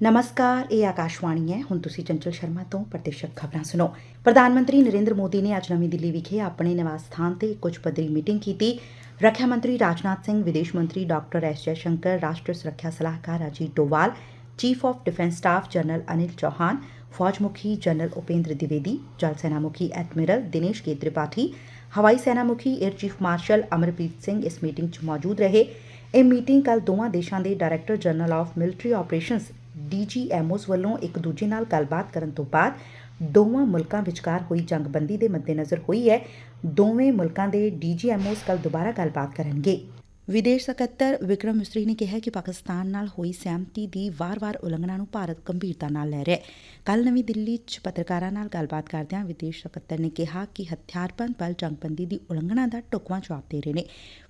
ਨਮਸਕਾਰ ਇਹ ਆਕਾਸ਼ਵਾਣੀ ਹੈ ਹੁਣ ਤੁਸੀਂ ਚੰਚਲ ਸ਼ਰਮਾ ਤੋਂ ਪ੍ਰਤੀਸ਼ਤ ਖਬਰਾਂ ਸੁਣੋ ਪ੍ਰਧਾਨ ਮੰਤਰੀ ਨਰਿੰਦਰ ਮੋਦੀ ਨੇ ਅੱਜ ਨਵੀਂ ਦਿੱਲੀ ਵਿਖੇ ਆਪਣੇ ਨਿਵਾਸ ਸਥਾਨ ਤੇ ਇੱਕ ਉੱਚ ਪੱਧਰੀ ਮੀਟਿੰਗ ਕੀਤੀ ਰੱਖਿਆ ਮੰਤਰੀ ਰਾਜਨਾਥ ਸਿੰਘ ਵਿਦੇਸ਼ ਮੰਤਰੀ ਡਾਕਟਰ ਐਸ ਜੈ ਸ਼ੰਕਰ ਰਾਸ਼ਟਰੀ ਸੁਰੱਖਿਆ ਸਲਾਹਕਾਰ Ajit Doval chief of defence staff general Anil Chauhan ਫੌਜ ਮੁਖੀ ਜਨਰਲ ਉਪੇਂਦਰ ਦਿਵੇਦੀ ਜਲ ਸੈਨਾ ਮੁਖੀ ਐਡਮਿਰਲ ਦਿਨੇਸ਼ ਕੇ ਤ੍ਰਿਪਾਠੀ ਹਵਾਈ ਸੈਨਾ ਮੁਖੀ air chief marshal Amarpreet Singh ਇਸ ਮੀਟਿੰਗ 'ਚ ਮੌਜੂਦ ਰਹੇ ਇਹ ਮੀਟਿੰਗ ਕੱਲ ਦੋਵਾਂ ਦੇਸ਼ਾਂ ਦੇ director general of military operations DGMOs ਵੱਲੋਂ ਇੱਕ ਦੂਜੇ ਨਾਲ ਗੱਲਬਾਤ ਕਰਨ ਤੋਂ ਬਾਅਦ ਦੋਵਾਂ ਮੁਲਕਾਂ ਵਿਚਕਾਰ ਹੋਈ ਜੰਗਬੰਦੀ ਦੇ ਮੱਦੇਨਜ਼ਰ ਹੋਈ ਹੈ। ਦੋਵੇਂ ਮੁਲਕਾਂ ਦੇ ਡੀਜੀਐਮਓਸ ਕੱਲ ਦੁਬਾਰਾ ਗੱਲਬਾਤ ਕਰਨਗੇ। ਵਿਦੇਸ਼ ਸਕੱਤਰ ਵਿਕਰਮ ਮਿਸਰੀ ਨੇ ਕਿਹਾ ਕਿ ਪਾਕਿਸਤਾਨ ਨਾਲ ਹੋਈ ਸਹਿਮਤੀ ਦੀ ਵਾਰ-ਵਾਰ ਉਲੰਘਣਾ ਨੂੰ ਭਾਰਤ ਗੰਭੀਰਤਾ ਨਾਲ ਲੈ ਰਿਹਾ ਹੈ। ਕੱਲ ਨਵੀਂ ਦਿੱਲੀ 'ਚ ਪੱਤਰਕਾਰਾਂ ਨਾਲ ਗੱਲਬਾਤ ਕਰਦਿਆਂ ਵਿਦੇਸ਼ ਸਕੱਤਰ ਨੇ ਕਿਹਾ ਕਿ ਹਥਿਆਰਬੰਦ ਬਲ ਜੰਗਬੰਦੀ ਦੀ ਉਲੰਘਣਾ ਦਾ ਢੁਕਵਾਂ ਜਵਾਬ ਦੇ ਰਹੇ ਨੇ।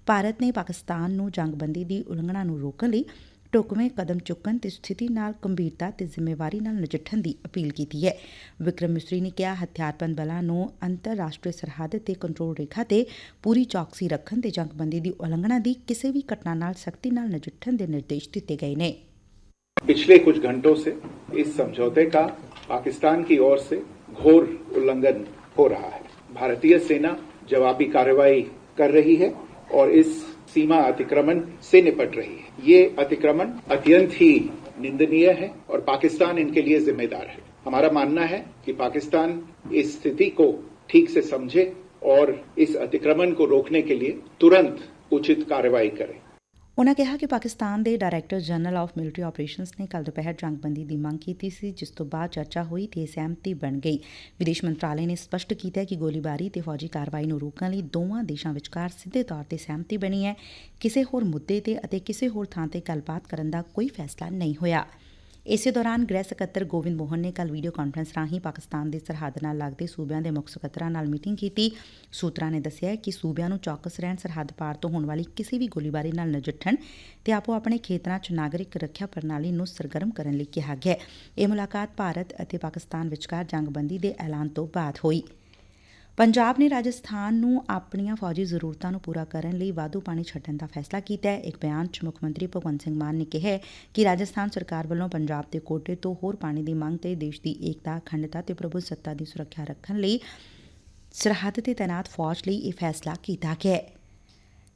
ਭਾਰਤ ਨੇ ਪਾਕਿਸਤਾਨ ਨੂੰ ਜੰਗਬੰਦੀ ਦੀ ਉਲੰਘਣਾ ਨੂੰ ਰੋਕਣ ਲਈ ਢੁਕਵੇਂ ਕਦਮ ਚੁੱਕਣ ਤੇ ਸਥਿਤੀ ਨਾਲ ਗੰਭੀਰਤਾ ਤੇ ਜ਼ਿੰਮੇਵਾਰੀ ਨਾਲ ਨਜਿੱਠਣ ਦੀ ਅਪੀਲ ਕੀਤੀ ਹੈ ਵਿਕਰਮ ਮਿਸਰੀ ਨੇ ਕਿਹਾ ਹਥਿਆਰਬੰਦ ਬਲਾਂ ਨੂੰ ਅੰਤਰਰਾਸ਼ਟਰੀ ਸਰਹੱਦ ਤੇ ਕੰਟਰੋਲ ਰੇਖਾ ਤੇ ਪੂਰੀ ਚੌਕਸੀ ਰੱਖਣ ਤੇ ਜੰਗਬੰਦੀ ਦੀ ਉਲੰਘਣਾ ਦੀ ਕਿਸੇ ਵੀ ਘਟਨਾ ਨਾਲ ਸਖਤੀ ਨਾਲ ਨਜਿੱਠਣ ਦੇ ਨਿਰਦੇਸ਼ ਦਿੱਤੇ ਗਏ ਨੇ पिछले कुछ घंटों से इस समझौते का पाकिस्तान की ओर से घोर उल्लंघन हो रहा है भारतीय सेना जवाबी कार्रवाई कर रही है और इस सीमा अतिक्रमण से निपट रही है। ये अतिक्रमण अत्यंत ही निंदनीय है और पाकिस्तान इनके लिए जिम्मेदार है। हमारा मानना है कि पाकिस्तान इस स्थिति को ठीक से समझे और इस अतिक्रमण को रोकने के लिए तुरंत उचित कार्रवाई करे। ਉਨੂਾ ਕਿਹਾ ਕਿ ਪਾਕਿਸਤਾਨ ਦੇ director general of military operations ਨੇ ਕੱਲ ਦੁਪਹਿਰ ਜੰਗਬੰਦੀ ਦੀ ਮੰਗ ਕੀਤੀ ਸੀ, ਜਿਸ ਤੋਂ ਬਾਅਦ ਚਰਚਾ ਹੋਈ ਤੇ ਸਹਿਮਤੀ ਬਣ ਗਈ। ਵਿਦੇਸ਼ ਮੰਤਰਾਲੇ ਨੇ ਸਪਸ਼ਟ ਕੀਤਾ ਕਿ ਗੋਲੀਬਾਰੀ ਤੇ ਫੌਜੀ ਕਾਰਵਾਈ ਨੂੰ ਰੋਕਣ ਲਈ ਦੋਵਾਂ ਦੇਸ਼ਾਂ ਵਿਚਕਾਰ ਸਿੱਧੇ ਤੌਰ ਤੇ ਸਹਿਮਤੀ ਬਣੀ ਹੈ। ਕਿਸੇ ਹੋਰ ਮੁੱਦੇ ਤੇ ਅਤੇ ਕਿਸੇ ਹੋਰ ਥਾਂ ਤੇ ਗੱਲਬਾਤ ਕਰਨ ਦਾ ਕੋਈ ਫੈਸਲਾ ਨਹੀਂ ਹੋਇਆ। ਇਸੇ ਦੌਰਾਨ ਗ੍ਰਹਿ ਸਕੱਤਰ ਗੋਵਿੰਦ ਮੋਹਨ ਨੇ ਕੱਲ ਵੀਡੀਓ ਕਾਨਫਰੰਸ ਰਾਹੀਂ ਪਾਕਿਸਤਾਨ ਦੇ ਸਰਹੱਦ ਨਾਲ ਲੱਗਦੇ ਸੂਬਿਆਂ ਦੇ ਮੁੱਖ ਸਕੱਤਰਾਂ ਨਾਲ ਮੀਟਿੰਗ ਕੀਤੀ। ਸੂਤਰਾਂ ਨੇ ਦੱਸਿਆ ਕਿ ਸੂਬਿਆਂ ਨੂੰ ਚੌਕਸ ਰਹਿਣ ਸਰਹੱਦ ਪਾਰ ਤੋਂ ਹੋਣ ਵਾਲੀ ਕਿਸੇ ਵੀ ਗੋਲੀਬਾਰੀ ਨਾਲ ਨਜਿੱਠਣ ਤੇ ਆਪੋ ਆਪਣੇ ਖੇਤਰਾਂ 'ਚ ਨਾਗਰਿਕ ਰੱਖਿਆ ਪ੍ਰਣਾਲੀ ਨੂੰ ਸਰਗਰਮ ਕਰਨ ਲਈ ਕਿਹਾ ਗਿਆ। ਇਹ ਮੁਲਾਕਾਤ ਭਾਰਤ ਅਤੇ ਪਾਕਿਸਤਾਨ ਵਿਚਕਾਰ ਜੰਗਬੰਦੀ ਦੇ ਐਲਾਨ ਤੋਂ ਬਾਅਦ ਹੋਈ। ਪੰਜਾਬ ਨੇ ਰਾਜਸਥਾਨ ਨੂੰ ਆਪਣੀਆਂ ਫੌਜੀ ਜ਼ਰੂਰਤਾਂ ਨੂੰ ਪੂਰਾ ਕਰਨ ਲਈ ਵਾਧੂ ਪਾਣੀ ਛੱਡਣ ਦਾ ਫੈਸਲਾ ਕੀਤਾ ਹੈ। ਇੱਕ ਬਿਆਨ 'ਚ ਮੁੱਖ ਮੰਤਰੀ ਭਗਵੰਤ ਸਿੰਘ ਮਾਨ ਨੇ ਕਿਹਾ ਕਿ ਰਾਜਸਥਾਨ ਸਰਕਾਰ ਵੱਲੋਂ ਪੰਜਾਬ ਦੇ ਕੋਟੇ ਤੋਂ ਹੋਰ ਪਾਣੀ ਦੀ ਮੰਗ ਤੇ ਦੇਸ਼ ਦੀ ਏਕਤਾ, ਅਖੰਡਤਾ ਤੇ ਪ੍ਰਭੂ ਸੱਤਾ ਦੀ ਸੁਰੱਖਿਆ ਰੱਖਣ ਲਈ ਸਰਹੱਦ ਤੇ ਤਾਇਨਾਤ ਫੌਜ ਲਈ ਇਹ ਫੈਸਲਾ ਕੀਤਾ ਗਿਆ ਹੈ।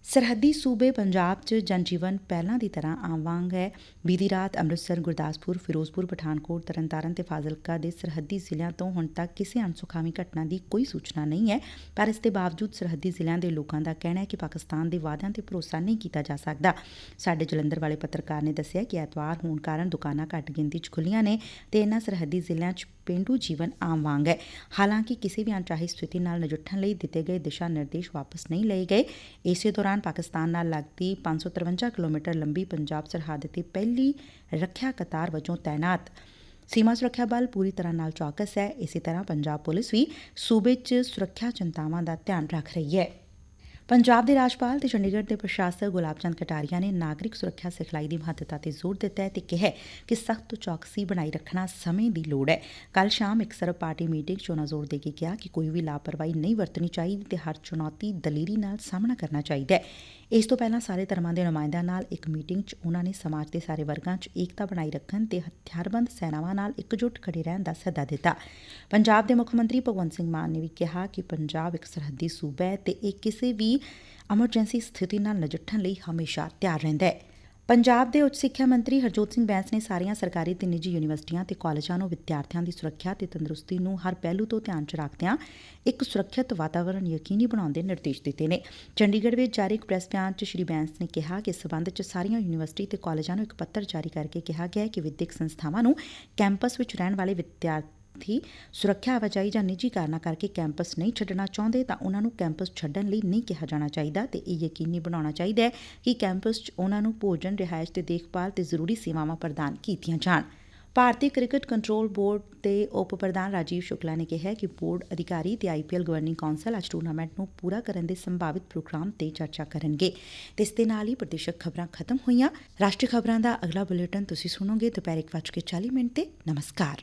ਸਰਹੱਦੀ ਸੂਬੇ ਪੰਜਾਬ 'ਚ ਜਨਜੀਵਨ ਪਹਿਲਾਂ ਦੀ ਤਰ੍ਹਾਂ ਆਮ ਵਾਂਗ ਹੈ। ਬੀਤੀ ਰਾਤ ਅੰਮ੍ਰਿਤਸਰ, ਗੁਰਦਾਸਪੁਰ, ਫਿਰੋਜ਼ਪੁਰ, ਪਠਾਨਕੋਟ, ਤਰਨਤਾਰਨ ਤੇ ਫਾਜ਼ਿਲਕਾ ਦੇ ਸਰਹੱਦੀ ਜ਼ਿਲ੍ਹਿਆਂ ਤੋਂ ਹੁਣ ਤੱਕ ਕਿਸੇ ਅਣਸੁਖਾਵੀ ਘਟਨਾ ਦੀ ਕੋਈ ਸੂਚਨਾ ਨਹੀਂ ਹੈ। ਪਰ ਇਸ ਦੇ ਬਾਵਜੂਦ ਸਰਹੱਦੀ ਜ਼ਿਲ੍ਹਿਆਂ ਦੇ ਲੋਕਾਂ ਦਾ ਕਹਿਣਾ ਹੈ ਕਿ ਪਾਕਿਸਤਾਨ ਦੇ ਵਾਅਦਿਆਂ ਤੇ ਭਰੋਸਾ ਨਹੀਂ ਕੀਤਾ ਜਾ ਸਕਦਾ। ਸਾਡੇ ਜਲੰਧਰ ਵਾਲੇ ਪੱਤਰਕਾਰ ਨੇ ਦੱਸਿਆ ਕਿ ਐਤਵਾਰ ਹੋਣ ਕਾਰਨ ਦੁਕਾਨਾਂ ਘੱਟ ਗਿਣਤੀ 'ਚ ਖੁੱਲੀਆਂ ਨੇ ਤੇ ਇਹਨਾਂ ਸਰਹੱਦੀ ਜ਼ਿਲ੍ਹਿਆਂ 'ਚ ਪੇਂਡੂ ਜੀਵਨ ਆਮ ਵਾਂਗ ਹੈ। ਹਾਲਾਂਕਿ ਕਿਸੇ ਵੀ ਅਣਚਾਹੀ ਸਥਿਤੀ ਨਾਲ ਨਜਿੱਠਣ ਲਈ ਦਿੱਤੇ ਗਏ ਦਿਸ਼ਾ ਨਿਰਦੇਸ਼ ਵਾਪਸ ਨਹੀਂ ਲਏ ਗਏ। ਇਸੇ ਦੌਰਾਨ ਦੌਰਾਨ ਪਾਕਿਸਤਾਨ ਨਾਲ ਲੱਗਦੀ 553 ਕਿਲੋਮੀਟਰ ਲੰਬੀ ਪੰਜਾਬ ਸਰਹੱਦ ਤੇ ਪਹਿਲੀ ਰੱਖਿਆ ਕਤਾਰ ਵਜੋਂ ਤਾਇਨਾਤ। ਸੀਮਾ ਸੁਰੱਖਿਆ ਬਲ ਪੂਰੀ ਤਰ੍ਹਾਂ ਨਾਲ ਚੌਕਸ ਹੈ। ਇਸੇ ਤਰ੍ਹਾਂ ਪੰਜਾਬ ਪੁਲਿਸ ਵੀ ਸੂਬੇ 'ਚ ਸੁਰੱਖਿਆ ਚਿੰਤਾਵਾਂ ਦਾ ਧਿਆਨ ਰੱਖ ਰਹੀ ਹੈ। ਪੰਜਾਬ ਦੇ ਰਾਜਪਾਲ ਤੇ ਚੰਡੀਗੜ੍ਹ ਦੇ ਪ੍ਰਸ਼ਾਸਕ ਗੁਲਾਬ ਚੰਦ ਕਟਾਰੀਆ ਨੇ ਨਾਗਰਿਕ ਸੁਰੱਖਿਆ ਸਿਖਲਾਈ ਦੀ ਮਹੱਤਤਾ ਤੇ ਜ਼ੋਰ ਦਿੱਤਾ ਹੈ ਤੇ ਕਿਹਾ ਕਿ ਸਖਤ ਚੌਕਸੀ ਬਣਾਈ ਰੱਖਣਾ ਸਮੇਂ ਦੀ ਲੋੜ ਹੈ। ਕੱਲ ਸ਼ਾਮ ਇੱਕ ਸਰਬ ਪਾਰਟੀ ਮੀਟਿੰਗ 'ਚ ਉਹਨਾਂ ਜ਼ੋਰ ਦੇ ਕੇ ਕਿਹਾ ਕਿ ਕੋਈ ਵੀ ਲਾਪਰਵਾਹੀ ਨਹੀਂ ਵਰਤਣੀ ਚਾਹੀਦੀ ਤੇ ਹਰ ਚੁਣੌਤੀ ਦਲੇਰੀ ਨਾਲ ਸਾਹਮਣਾ ਕਰਨਾ ਚਾਹੀਦਾ ਹੈ। ਇਸ ਤੋਂ ਪਹਿਲਾਂ ਸਾਰੇ ਧਰਮਾਂ ਦੇ ਨੁਮਾਇੰਦਿਆਂ ਨਾਲ ਇੱਕ ਮੀਟਿੰਗ 'ਚ ਉਹਨਾਂ ਨੇ ਸਮਾਜ ਦੇ ਸਾਰੇ ਵਰਗਾਂ 'ਚ ਏਕਤਾ ਬਣਾਈ ਰੱਖਣ ਤੇ ਹਥਿਆਰਬੰਦ ਸੈਨਾਵਾਂ ਨਾਲ ਇਕਜੁੱਟ ਖੜੇ ਰਹਿਣ ਦਾ ਸੱਦਾ ਦਿੱਤਾ। ਪੰਜਾਬ ਦੇ ਮੁੱਖ ਮੰਤਰੀ ਭਗਵੰਤ ਸਿੰਘ ਮਾਨ ਨੇ ਵੀ ਕਿਹਾ ਕਿ ਪੰਜਾਬ ਇੱਕ ਸਰਹੱਦੀ ਸੂਬਾ ਹੈ ਤੇ ਇਹ ਕਿਸੇ ਵੀ ਐਮਰਜੈਂਸੀ ਸਥਿਤੀ ਨਾਲ ਨਜਿੱਠਣ ਲਈ ਹਮੇਸ਼ਾ ਤਿਆਰ ਰਹਿੰਦਾ ਹੈ। ਪੰਜਾਬ ਦੇ ਉੱਚ ਸਿੱਖਿਆ ਮੰਤਰੀ ਹਰਜੋਤ ਸਿੰਘ ਬੈਂਸ ਨੇ ਸਾਰੀਆਂ ਸਰਕਾਰੀ ਤੇ ਨਿੱਜੀ ਯੂਨੀਵਰਸਿਟੀਆਂ ਤੇ ਕਾਲਜਾਂ ਨੂੰ ਵਿਦਿਆਰਥੀਆਂ ਦੀ ਸੁਰੱਖਿਆ ਤੇ ਤੰਦਰੁਸਤੀ ਨੂੰ ਹਰ ਪਹਿਲੂ ਤੋਂ ਧਿਆਨ 'ਚ ਰੱਖਦਿਆਂ ਇੱਕ ਸੁਰੱਖਿਅਤ ਵਾਤਾਵਰਣ ਯਕੀਨੀ ਬਣਾਉਣ ਦੇ ਨਿਰਦੇਸ਼ ਦਿੱਤੇ ਨੇ। ਚੰਡੀਗੜ੍ਹ ਵਿੱਚ ਜਾਰੀ ਇੱਕ ਪ੍ਰੈਸ ਬਿਆਨ 'ਚ ਸ਼੍ਰੀ ਬੈਂਸ ਨੇ ਕਿਹਾ ਕਿ ਇਸ ਸਬੰਧ 'ਚ ਸਾਰੀਆਂ ਯੂਨੀਵਰਸਿਟੀ ਤੇ ਕਾਲਜਾਂ ਨੂੰ ਇੱਕ ਪੱਤਰ ਜਾਰੀ ਕਰਕੇ ਕਿਹਾ ਗਿਆ ਹੈ ਕਿ ਵਿਦਿਅਕ ਸੰਸਥਾਵਾਂ ਨੂੰ ਕੈਂਪਸ ਵਿੱਚ ਰਹਿਣ ਵਾਲੇ ਵਿਦਿਆਰਥੀ ਵਿਦਿਆਰਥੀ ਸੁਰੱਖਿਆ ਆਵਾਜਾਈ ਜਾਂ ਨਿੱਜੀ ਕਾਰਨਾਂ ਕਰਕੇ ਕੈਂਪਸ ਨਹੀਂ ਛੱਡਣਾ ਚਾਹੁੰਦੇ, ਤਾਂ ਉਹਨਾਂ ਨੂੰ ਕੈਂਪਸ ਛੱਡਣ ਲਈ ਨਹੀਂ ਕਿਹਾ ਜਾਣਾ ਚਾਹੀਦਾ ਤੇ ਇਹ ਯਕੀਨੀ ਬਣਾਉਣਾ ਚਾਹੀਦਾ ਹੈ ਕਿ ਕੈਂਪਸ 'ਚ ਉਹਨਾਂ ਨੂੰ ਭੋਜਨ, ਰਿਹਾਇਸ਼ ਤੇ ਦੇਖਭਾਲ ਤੇ ਜ਼ਰੂਰੀ ਸੇਵਾਵਾਂ ਪ੍ਰਦਾਨ ਕੀਤੀਆਂ ਜਾਣ। ਭਾਰਤੀ ਕ੍ਰਿਕਟ ਕੰਟਰੋਲ ਬੋਰਡ ਦੇ ਉਪ ਪ੍ਰਧਾਨ ਰਾਜੀਵ ਸ਼ੁਕਲਾ ਨੇ ਕਿਹਾ ਕਿ ਬੋਰਡ ਅਧਿਕਾਰੀ ਤੇ ਆਈਪੀਐਲ ਗਵਰਨਿੰਗ ਕੌਂਸਲ ਅੱਜ ਟੂਰਨਾਮੈਂਟ ਨੂੰ ਪੂਰਾ ਕਰਨ ਦੇ ਸੰਭਾਵਿਤ ਪ੍ਰੋਗਰਾਮ ਤੇ ਚਰਚਾ ਕਰਨਗੇ। ਤੇ ਇਸ ਦੇ ਨਾਲ ਹੀ ਪ੍ਰਤੀਸ਼ਤ ਖਬਰਾਂ ਖਤਮ ਹੋਈਆਂ। ਰਾਸ਼ਟਰੀ ਖਬਰਾਂ ਦਾ ਅਗਲਾ ਬੁਲੇਟਿਨ ਤੁਸੀਂ ਸੁਣੋਗੇ ਦੁਪਹਿਰ 1:40 ਮਿੰਟ ਤੇ। ਨਮਸਕਾਰ।